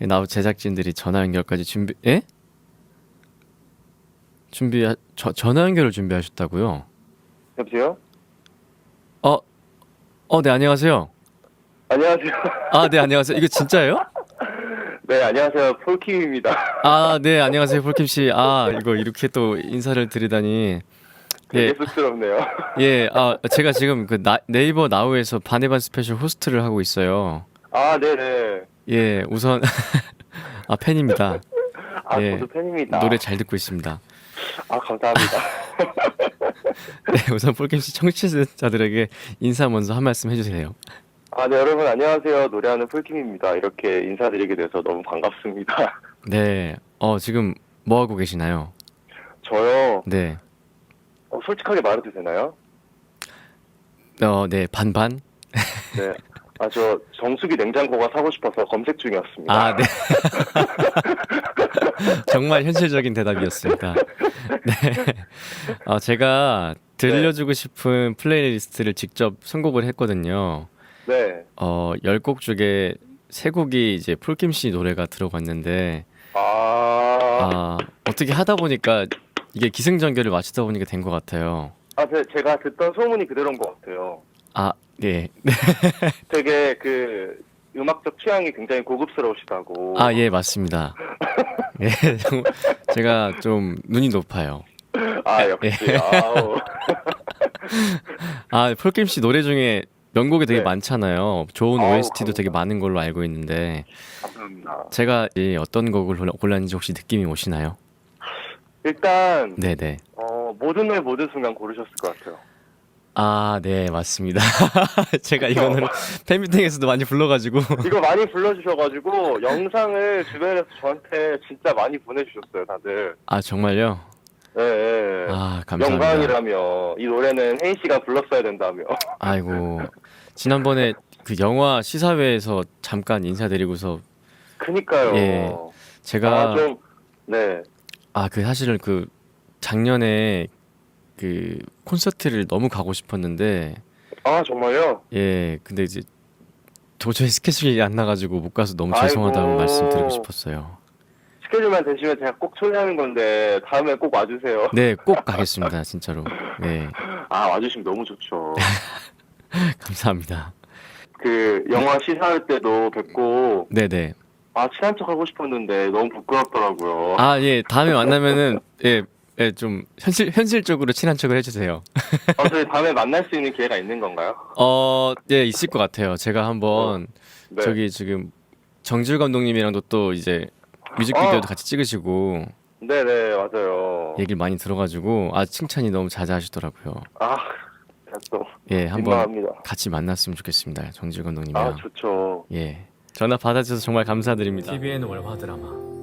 예, 나우 제작진들이 전화 연결까지 준비 예? 준비 저, 전화 연결을 준비하셨다고요? 여보세요? 어, 어, 네 안녕하세요. 안녕하세요. 아, 네 안녕하세요. 이거 진짜예요? 네, 안녕하세요. 폴킴입니다. 아, 네 안녕하세요, 폴킴 씨. 아, 이거 이렇게 또 인사를 드리다니. 되게 예, 쑥스럽네요. 예, 아 제가 지금 그 나, 네이버 나우에서 반에반 스페셜 호스트를 하고 있어요. 아, 네네. 예, 우선 아 팬입니다. 아, 예, 저도 팬입니다. 노래 잘 듣고 있습니다. 아, 감사합니다. 네, 우선 폴킴 씨 청취자들에게 인사 먼저 한 말씀 해주세요. 아, 네, 여러분 안녕하세요. 노래하는 폴킴입니다. 이렇게 인사드리게 돼서 너무 반갑습니다. 네, 어 지금 뭐 하고 계시나요? 저요, 네, 어, 솔직하게 말해도 되나요? 어, 네 반반. 네. 아, 저 정수기 냉장고가 사고 싶어서 검색 중이었습니다. 아, 네. 정말 현실적인 대답이었습니다. 네. 어, 제가 들려주고 싶은 플레이리스트를 직접 선곡을 했거든요. 네. 어, 10곡 중에 3곡이 이제 폴킴 씨 노래가 들어갔는데, 아, 아, 어떻게 하다 보니까 이게 기승전결을 맞추다 보니까 된 것 같아요. 아, 제- 제가 듣던 소문이 그대로인 것 같아요. 아, 네. 네. 되게 그 음악적 취향이 굉장히 고급스러우시다고. 아, 예, 맞습니다. 예, 정- 제가 좀 눈이 높아요. 아, 역시. 아우. 아, 폴킴 씨 노래 중에 명곡이 되게 네. 많잖아요. 좋은 아우, OST도 되게 많은 걸로 알고 있는데 감사합니다. 제가 이 어떤 곡을 골라- 골랐는지 혹시 느낌이 오시나요? 일단 네네. 어, 모든 날 모든 순간 고르셨을 것 같아요. 아, 네, 맞습니다. 제가 이거는 팬미팅에서도 많이 불러가지고 이거 많이 불러주셔가지고 영상을 주변에서 저한테 진짜 많이 보내주셨어요, 다들. 아 정말요? 네, 네. 아 감사합니다. 영광이라며 이 노래는 혜인 씨가 불렀어야 된다며. 아이고 지난번에 그 영화 시사회에서 잠깐 인사드리고서 그니까요. 예, 제가 아, 좀 네. 아 그 사실은 그 작년에 그 콘서트를 너무 가고 싶었는데 아 정말요? 예 근데 이제 도저히 스케줄이 안 나가지고 못 가서 너무. 죄송하다고 말씀드리고 싶었어요. 스케줄만 되시면 제가 꼭 초대하는 건데 다음에 꼭 와주세요. 네 꼭 가겠습니다 진짜로. 네 아 와주시면 너무 좋죠. 감사합니다. 그 영화 시사할 때도 뵙고 네 네. 아 친한 척 하고 싶었는데 너무 부끄럽더라고요. 아 예 다음에 만나면은 예. 예, 좀 현실 현실적으로 친한 척을 해주세요. 어, 저희 다음에 만날 수 있는 기회가 있는 건가요? 어, 예, 있을 것 같아요. 제가 한번 네. 저기 지금 정질 감독님이랑도 또 이제 뮤직비디오도 어. 같이 찍으시고 네네 맞아요. 얘기를 많이 들어가지고 아 칭찬이 너무 자자하시더라고요. 아, 제가 또 예, 한번 민망합니다. 같이 만났으면 좋겠습니다. 정질 아 감독님이랑. 좋죠. 예, 전화 받아주셔서 정말 감사드립니다. TVN 월화 드라마